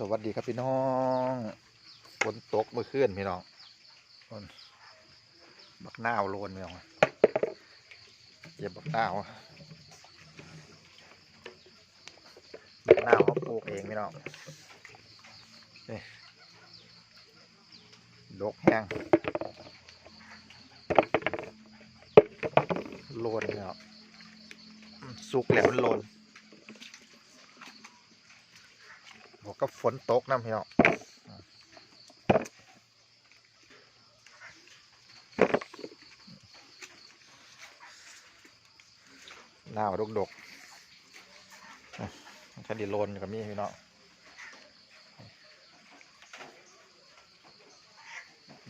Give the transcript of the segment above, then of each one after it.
สวัสดีครับพี่น้องฝนตกเมื่อคืนพี่น้องฝนบักหน้าโลนพี่น้องเก็บบักหน้าบักหน้าเขาปลูกเองพี่น้องนี่ดกแห้งโลนพี่น้องสุกแล้วมันโลน บว กกับฝนตกน้ำพี่น้องหนาวดกดกๆอะคันดีโลนกับมีพี่น้อง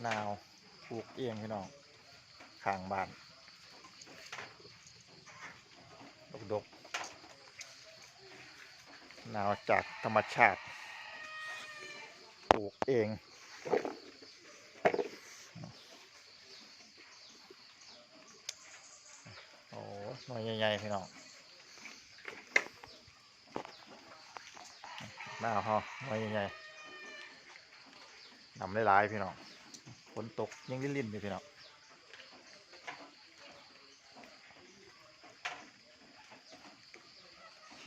หนาวปลูกเองพี่น้องข้างบ้านดกดกหนาวจากธรรมชาติ ลูกเองโอ้หน่วยใหญ่ๆพี่น้องหน้าฮอหน่วยใหญ่ๆนำได้หลายๆพี่น้องฝนตกยังลิ่นๆอยู่พี่น้อง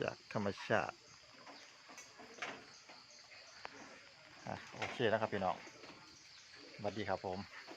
จากธรรมชาติ อะ โอเคนะครับพี่น้องสวัสดีครับผม